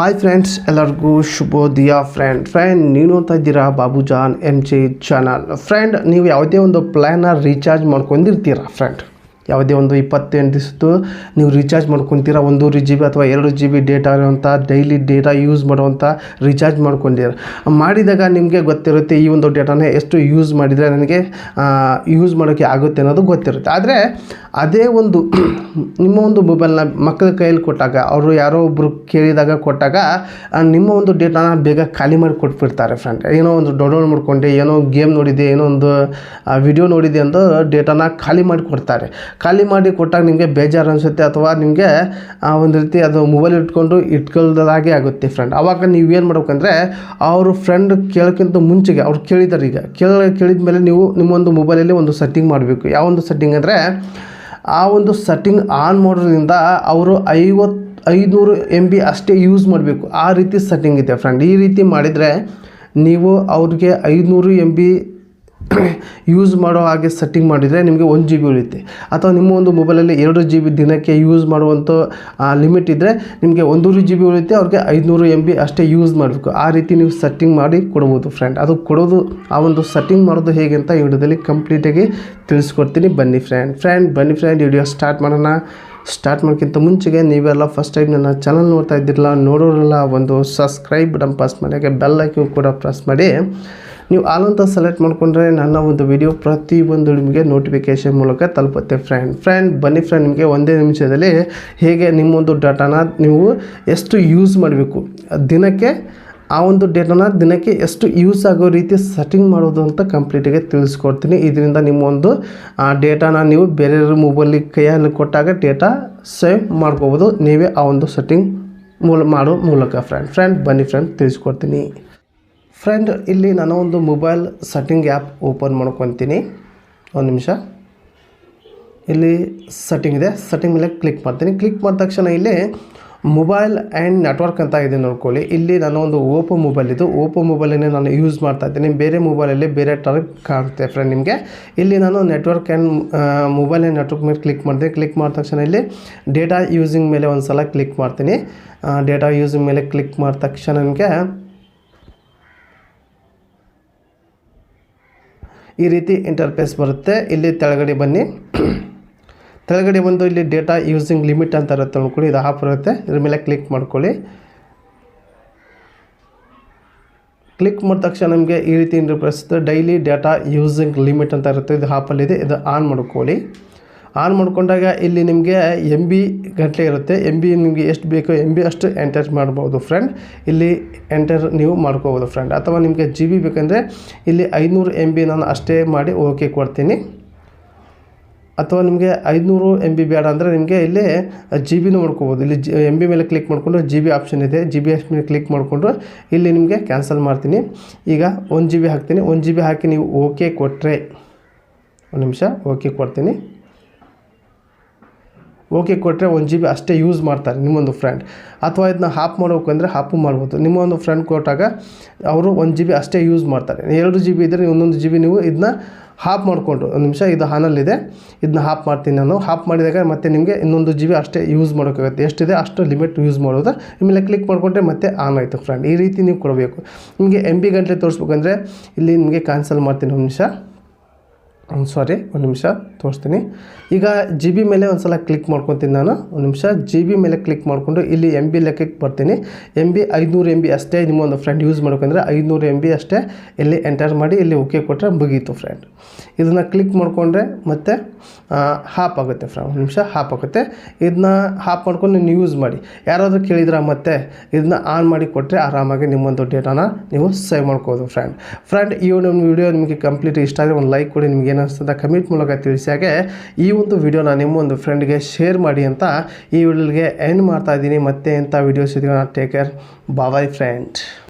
Hi friends ಎಲ್ಲರಿಗೂ ಶುಭೋದಯ friend friend ನೀವು ನೋಡ್ತಾ ಇದ್ದೀರಾ? Babujan M G channel friend ನೀವು ಯಾವುದೇ ಒಂದು ಪ್ಲ್ಯಾನ ರೀಚಾರ್ಜ್ ಮಾಡ್ಕೊಂಡಿರ್ತೀರಾ ಫ್ರೆಂಡ್ ಯಾವುದೇ ಒಂದು ಇಪ್ಪತ್ತೆಂಟು ದಿವಸದ್ದು ನೀವು ರೀಚಾರ್ಜ್ ಮಾಡ್ಕೊತೀರ ಒಂದೂವರೆ ಜಿ ಬಿ ಅಥವಾ ಎರಡು ಜಿ ಬಿ ಡೇಟಾ ಇರುವಂಥ ಡೈಲಿ ಡೇಟಾ ಯೂಸ್ ಮಾಡುವಂಥ ರೀಚಾರ್ಜ್ ಮಾಡ್ಕೊಂಡಿರ. ಮಾಡಿದಾಗ ನಿಮಗೆ ಗೊತ್ತಿರುತ್ತೆ ಈ ಒಂದು ಡೇಟಾನ ಎಷ್ಟು ಯೂಸ್ ಮಾಡಿದರೆ ನನಗೆ ಯೂಸ್ ಮಾಡೋಕ್ಕೆ ಆಗುತ್ತೆ ಅನ್ನೋದು ಗೊತ್ತಿರುತ್ತೆ. ಆದರೆ ಅದೇ ಒಂದು ನಿಮ್ಮ ಒಂದು ಮೊಬೈಲ್ನ ಮಕ್ಕಳ ಕೈಯಲ್ಲಿ ಕೊಟ್ಟಾಗ, ಅವರು ಯಾರೋ ಒಬ್ಬರು ಕೇಳಿದಾಗ ಕೊಟ್ಟಾಗ ನಿಮ್ಮ ಒಂದು ಡೇಟಾನ ಬೇಗ ಖಾಲಿ ಮಾಡಿ ಕೊಟ್ಬಿಡ್ತಾರೆ ಫ್ರೆಂಡ್ ಏನೋ ಒಂದು ಡೌನ್ಲೋಡ್ ಮಾಡ್ಕೊಂಡೆ, ಏನೋ ಗೇಮ್ ನೋಡಿದೆ, ಏನೋ ಒಂದು ವಿಡಿಯೋ ನೋಡಿದೆ ಅಂತ ಡೇಟಾನ ಖಾಲಿ ಮಾಡಿ ಕೊಡ್ತಾರೆ. ಖಾಲಿ ಮಾಡಿ ಕೊಟ್ಟಾಗ ನಿಮಗೆ ಬೇಜಾರು ಅನಿಸುತ್ತೆ ಅಥವಾ ನಿಮಗೆ ಒಂದು ರೀತಿ ಅದು ಮೊಬೈಲ್ ಇಟ್ಕೊಂಡು ಇಟ್ಕೊಳ್ದಾಗೆ ಆಗುತ್ತೆ ಫ್ರೆಂಡ್ ಆವಾಗ ನೀವೇನು ಮಾಡ್ಬೇಕಂದ್ರೆ, ಅವರು ಫ್ರೆಂಡ್ ಕೇಳೋಕ್ಕಿಂತ ಮುಂಚೆಗೆ, ಅವ್ರು ಕೇಳಿದ್ದಾರೆ ಈಗ, ಕೇಳ ಕೇಳಿದ ಮೇಲೆ ನೀವು ನಿಮ್ಮೊಂದು ಮೊಬೈಲಲ್ಲಿ ಒಂದು ಸೆಟ್ಟಿಂಗ್ ಮಾಡಬೇಕು. ಯಾವ ಒಂದು ಸೆಟ್ಟಿಂಗ್ ಅಂದರೆ, ಆ ಒಂದು ಸೆಟ್ಟಿಂಗ್ ಆನ್ ಮಾಡೋದ್ರಿಂದ ಅವರು ಐವತ್ತು ಐದುನೂರು ಎಂ ಬಿ ಅಷ್ಟೇ ಯೂಸ್ ಮಾಡಬೇಕು. ಆ ರೀತಿ ಸೆಟ್ಟಿಂಗ್ ಇದೆ ಫ್ರೆಂಡ್ ಈ ರೀತಿ ಮಾಡಿದರೆ, ನೀವು ಅವ್ರಿಗೆ ಐದುನೂರು ಎಂ ಬಿ ಯೂಸ್ ಮಾಡೋ ಹಾಗೆ ಸೆಟ್ಟಿಂಗ್ ಮಾಡಿದರೆ ನಿಮಗೆ ಒಂದು ಜಿ ಬಿ ಉಳಿಯುತ್ತೆ. ಅಥವಾ ನಿಮ್ಮ ಒಂದು ಮೊಬೈಲಲ್ಲಿ ಎರಡು ಜಿ ಬಿ ದಿನಕ್ಕೆ ಯೂಸ್ ಮಾಡುವಂಥ ಲಿಮಿಟ್ ಇದ್ದರೆ ನಿಮಗೆ ಒಂದೂರು ಜಿ ಬಿ ಉಳಿಯುತ್ತೆ, ಅವ್ರಿಗೆ ಐದುನೂರು ಎಂ ಬಿ ಅಷ್ಟೇ ಯೂಸ್ ಮಾಡಬೇಕು. ಆ ರೀತಿ ನೀವು ಸೆಟ್ಟಿಂಗ್ ಮಾಡಿ ಕೊಡ್ಬೋದು ಫ್ರೆಂಡ್ ಅದು ಕೊಡೋದು, ಆ ಒಂದು ಸೆಟ್ಟಿಂಗ್ ಮಾಡೋದು ಹೇಗೆ ಅಂತ ಈ ವಿಡಿಯೋದಲ್ಲಿ ಕಂಪ್ಲೀಟಾಗಿ ತಿಳಿಸ್ಕೊಡ್ತೀನಿ. ಬನ್ನಿ ಫ್ರೆಂಡ್ ಫ್ರೆಂಡ್ ಬನ್ನಿ ಫ್ರೆಂಡ್ ವಿಡಿಯೋ ಸ್ಟಾರ್ಟ್ ಮಾಡೋಣ. ಸ್ಟಾರ್ಟ್ ಮಾಡೋಕ್ಕಿಂತ ಮುಂಚೆಗೆ ನೀವೆಲ್ಲ ಫಸ್ಟ್ ಟೈಮ್ ನನ್ನ ಚಾನಲ್ ನೋಡ್ತಾ ಇದ್ದಿರಲ್ಲ, ನೋಡೋರೆಲ್ಲ, ಒಂದು ಸಬ್ಸ್ಕ್ರೈಬ್ ಬಟನ್ ಪ್ರೆಸ್ ಮಾಡಿ, ಹಾಗೆ ಬೆಲ್ ಐಕನ್ ಕೂಡ ಪ್ರೆಸ್ ಮಾಡಿ. ನೀವು ಆಲ್ ಅಂತ ಸೆಲೆಕ್ಟ್ ಮಾಡಿಕೊಂಡ್ರೆ ನನ್ನ ಒಂದು ವಿಡಿಯೋ ಪ್ರತಿಯೊಂದು ನಿಮಗೆ ನೋಟಿಫಿಕೇಶನ್ ಮೂಲಕ ತಲುಪುತ್ತೆ ಫ್ರೆಂಡ್ ಫ್ರೆಂಡ್ ಬನ್ನಿ ಫ್ರೆಂಡ್ ನಿಮಗೆ ಒಂದೇ ನಿಮಿಷದಲ್ಲಿ ಹೇಗೆ ನಿಮ್ಮೊಂದು ಡಾಟಾನ ನೀವು ಎಷ್ಟು ಯೂಸ್ ಮಾಡಬೇಕು. ದಿನಕ್ಕೆ ಆ ಒಂದು ಡೇಟಾನ ದಿನಕ್ಕೆ ಎಷ್ಟು ಯೂಸ್ ಆಗೋ ರೀತಿ ಸೆಟ್ಟಿಂಗ್ ಮಾಡೋದು ಅಂತ ಕಂಪ್ಲೀಟಿಗೆ ತಿಳಿಸ್ಕೊಡ್ತೀನಿ. ಇದರಿಂದ ನಿಮ್ಮ ಒಂದು, ಆ ಡೇಟಾನ ನೀವು ಬೇರೆಯವ್ರ ಮೊಬೈಲಿಗೆ ಕೈಯಲ್ಲಿ ಕೊಟ್ಟಾಗ ಡೇಟಾ ಸೇವ್ ಮಾಡ್ಕೋಬೋದು. ನೀವೇ ಆ ಒಂದು ಸೆಟ್ಟಿಂಗ್ ಮೂಲ, ಮಾಡೋ ಮೂಲಕ ಫ್ರೆಂಡ್ ಫ್ರೆಂಡ್ ಬನ್ನಿ ಫ್ರೆಂಡ್ ತಿಳಿಸ್ಕೊಡ್ತೀನಿ. ಫ್ರೆಂಡ್ ಇಲ್ಲಿ ನಾನು ಒಂದು ಮೊಬೈಲ್ ಸೆಟ್ಟಿಂಗ್ ಆ್ಯಪ್ ಓಪನ್ ಮಾಡ್ಕೊತೀನಿ. ಒಂದು ನಿಮಿಷ. ಇಲ್ಲಿ ಸೆಟ್ಟಿಂಗ್ ಇದೆ. ಸೆಟ್ಟಿಂಗ್ ಮೇಲೆ ಕ್ಲಿಕ್ ಮಾಡ್ತೀನಿ. ಕ್ಲಿಕ್ ಮಾಡಿದ ತಕ್ಷಣ ಇಲ್ಲಿ ಮೊಬೈಲ್ ಆ್ಯಂಡ್ ನೆಟ್ವರ್ಕ್ ಅಂತ ಇದೆ ನೋಡ್ಕೊಳ್ಳಿ. ಇಲ್ಲಿ ನಾನು ಒಂದು ಓಪೋ ಮೊಬೈಲ್ ಇದು. ಓಪೋ ಮೊಬೈಲನ್ನೇ ನಾನು ಯೂಸ್ ಮಾಡ್ತಾ ಇದ್ದೀನಿ. ಬೇರೆ ಮೊಬೈಲಲ್ಲಿ ಬೇರೆ ಟೈಪ್ ಕಾಣುತ್ತೆ ಫ್ರೆಂಡ್ ನಿಮಗೆ. ಇಲ್ಲಿ ನಾನು network and mobile and network ಮೇಲೆ ಕ್ಲಿಕ್ ಮಾಡಿದೆ ಕ್ಲಿಕ್ ಮಾಡಿದ ತಕ್ಷಣ ಇಲ್ಲಿ ಡೇಟಾ ಯೂಸಿಂಗ್ ಮೇಲೆ ಒಂದು ಸಲ ಕ್ಲಿಕ್ ಮಾಡ್ತೀನಿ ಡೇಟಾ ಯೂಸಿಂಗ್ ಮೇಲೆ ಕ್ಲಿಕ್ ಮಾಡಿದ ತಕ್ಷಣ ನಿಮಗೆ ಈ ರೀತಿ ಇಂಟರ್ಫೇಸ್ ಬರುತ್ತೆ. ಇಲ್ಲಿ ತೆಳಗಡೆ ಬನ್ನಿ. ತೆಳಗಡೆ ಬಂದು ಇಲ್ಲಿ ಡೇಟಾ ಯೂಸಿಂಗ್ ಲಿಮಿಟ್ ಅಂತ ಇರುತ್ತೆ ನೋಡ್ಕೊಳ್ಳಿ ಇದು ಆಫ್ ಇರುತ್ತೆ. ಇದ್ರ ಮೇಲೆ ಕ್ಲಿಕ್ ಮಾಡ್ಕೊಳ್ಳಿ. ಕ್ಲಿಕ್ ಮಾಡಿದ ತಕ್ಷಣ ನಮಗೆ ಈ ರೀತಿ interface daily data using limit ಅಂತ ಇರುತ್ತೆ. ಇದು ಆಪಲ್ಲಿದೆ ಇದು. ಆನ್ ಮಾಡ್ಕೊಳ್ಳಿ. ಆನ್ ಮಾಡಿಕೊಂಡಾಗ ಇಲ್ಲಿ ನಿಮಗೆ ಎಂ ಬಿ ಗಂಟೆ ಇರುತ್ತೆ. ಎಂ ಬಿ ನಿಮಗೆ ಎಷ್ಟು ಬೇಕೋ ಎಂ ಬಿ ಅಷ್ಟು ಎಂಟರ್ ಮಾಡ್ಬೋದು ಫ್ರೆಂಡ್ ಇಲ್ಲಿ ಎಂಟರ್ ನೀವು ಮಾಡ್ಕೋಬೋದು ಫ್ರೆಂಡ್ ಅಥವಾ ನಿಮಗೆ ಜಿ ಬಿ ಬೇಕಂದರೆ ಇಲ್ಲಿ ಐನೂರು ಎಂ ಬಿ ನಾನು ಅಷ್ಟೇ ಮಾಡಿ ಓಕೆ ಕೊಡ್ತೀನಿ. ಅಥವಾ ನಿಮಗೆ ಐದುನೂರು ಎಂ ಬಿ ಬೇಡ ಅಂದರೆ ನಿಮಗೆ ಇಲ್ಲಿ ಜಿ ಬಿನೂ ಮಾಡ್ಕೋಬೋದು. ಇಲ್ಲಿ ಜಿ ಎಂ ಬಿ ಮೇಲೆ ಕ್ಲಿಕ್ ಮಾಡಿಕೊಂಡು ಜಿ ಬಿ ಆಪ್ಷನ್ ಇದೆ. ಜಿ ಬಿ ಆಪ್ಷನ್ ಕ್ಲಿಕ್ ಮಾಡಿಕೊಂಡು ಇಲ್ಲಿ ನಿಮಗೆ ಕ್ಯಾನ್ಸಲ್ ಮಾಡ್ತೀನಿ. ಈಗ ಒಂದು ಜಿ ಬಿ ಹಾಕ್ತೀನಿ. ಒಂದು ಜಿ ಬಿ ಹಾಕಿ ನೀವು ಓಕೆ ಕೊಟ್ಟರೆ ಒಂದು ನಿಮಿಷ ಓಕೆ ಕೊಡ್ತೀನಿ. ಓಕೆ ಕೊಟ್ಟರೆ ಒಂದು ಜಿ ಬಿ ಅಷ್ಟೇ ಯೂಸ್ ಮಾಡ್ತಾರೆ ನಿಮ್ಮೊಂದು ಫ್ರೆಂಡ್ ಅಥವಾ ಇದನ್ನ ಹಾಪ್ ಮಾಡಬೇಕು ಅಂದರೆ ಹಾಪು ಮಾಡ್ಬೋದು ನಿಮ್ಮೊಂದು ಫ್ರೆಂಡ್ ಕೊಟ್ಟಾಗ ಅವರು ಒಂದು ಜಿ ಬಿ ಅಷ್ಟೇ ಯೂಸ್ ಮಾಡ್ತಾರೆ. ಎರಡು ಜಿ ಬಿ ಇದ್ದರೆ ಒಂದೊಂದು ಜಿ ಬಿ ನೀವು ಇದನ್ನ ಹಾಪ್ ಮಾಡಿಕೊಂಡು, ಒಂದು ನಿಮಿಷ ಇದು ಹಾನಲ್ಲಿದೆ ಇದನ್ನ ಹಾಪ್ ಮಾಡ್ತೀನಿ ನಾನು. ಹಾಪ್ ಮಾಡಿದಾಗ ಮತ್ತೆ ನಿಮಗೆ ಇನ್ನೊಂದು ಜಿ ಬಿ ಅಷ್ಟೇ ಯೂಸ್ ಮಾಡೋಕ್ಕಾಗುತ್ತೆ ಎಷ್ಟಿದೆ ಅಷ್ಟು ಲಿಮಿಟ್ ಯೂಸ್ ಮಾಡೋದು. ಆಮೇಲೆ ಕ್ಲಿಕ್ ಮಾಡಿಕೊಂಡ್ರೆ ಮತ್ತೆ ಆನ್ ಆಯಿತು ಫ್ರೆಂಡ್ ಈ ರೀತಿ ನೀವು ಕೊಡಬೇಕು. ನಿಮಗೆ ಎಂ ಬಿ ಗಂಟೆ ತೋರಿಸ್ಬೇಕಂದ್ರೆ ಇಲ್ಲಿ ನಿಮಗೆ ಕ್ಯಾನ್ಸಲ್ ಮಾಡ್ತೀನಿ ಒಂದು ನಿಮಿಷ. ಸಾರಿ ಒಂದು ನಿಮಿಷ, ತೋರಿಸ್ತೀನಿ. ಈಗ ಜಿ ಬಿ ಮೇಲೆ ಒಂದು ಸಲ ಕ್ಲಿಕ್ ಮಾಡ್ಕೊತೀನಿ ನಾನು. ಒಂದು ನಿಮಿಷ ಜಿ ಬಿ ಮೇಲೆ ಕ್ಲಿಕ್ ಮಾಡಿಕೊಂಡು ಇಲ್ಲಿ ಎಂ ಬಿ ಲೆಕ್ಕಕ್ಕೆ ಬರ್ತೀನಿ. ಎಂ ಬಿ ಐದುನೂರು ಎಂ ಬಿ ಅಷ್ಟೇ ನಿಮ್ಮ ಒಂದು ಫ್ರೆಂಡ್ ಯೂಸ್ ಮಾಡ್ಬೇಕಂದ್ರೆ ಐದುನೂರು ಎಂ ಬಿ ಅಷ್ಟೇ ಇಲ್ಲಿ ಎಂಟರ್ ಮಾಡಿ, ಇಲ್ಲಿ ಓಕೆ ಕೊಟ್ಟರೆ ಮುಗೀತು ಫ್ರೆಂಡ್ ಇದನ್ನು ಕ್ಲಿಕ್ ಮಾಡಿಕೊಂಡ್ರೆ ಮತ್ತೆ ಹಾಪ್ ಆಗುತ್ತೆ ಫ್ರೆಂಡ್ ಒಂದು ನಿಮಿಷ ಹಾಪ್ ಆಗುತ್ತೆ. ಇದನ್ನ ಹಾಪ್ ಮಾಡ್ಕೊಂಡು ನೀವು ಯೂಸ್ ಮಾಡಿ. ಯಾರಾದರೂ ಕೇಳಿದ್ರೆ ಮತ್ತೆ, ಇದನ್ನ ಆನ್ ಮಾಡಿ ಕೊಟ್ಟರೆ ಆರಾಮಾಗಿ ನಿಮ್ಮೊಂದು ಡೇಟಾನ ನೀವು ಸೇವ್ ಮಾಡ್ಕೋದು ಫ್ರೆಂಡ್ ಫ್ರೆಂಡ್ ಈ ಒಂದು ವಿಡಿಯೋ ನಿಮಗೆ ಕಂಪ್ಲೀಟ್ ಇಷ್ಟ ಆದರೆ ಒಂದು ಲೈಕ್ ಕೊಡಿ, ನಿಮ್ಗೆ ಏನು ಕಮೆಂಟ್ ಮೂಲಕ ತಿಳಿಸಿ ಹಾಗೆ ಈ ಒಂದು ವಿಡಿಯೋನ ನಿಮ್ಮ ಒಂದು ಫ್ರೆಂಡ್ಗೆ ಶೇರ್ ಮಾಡಿ ಅಂತ ಈ ವಿಡಿಯೋಗೆ ಎಂಡ್ ಮಾಡ್ತಾ ಇದ್ದೀನಿ. ಮತ್ತೆ ಇಂಥ ವೀಡಿಯೋಸ್ ಇದೆಯೋ ಟೇಕ್ ಕೇರ್ ಬಾಯ್ ಫ್ರೆಂಡ್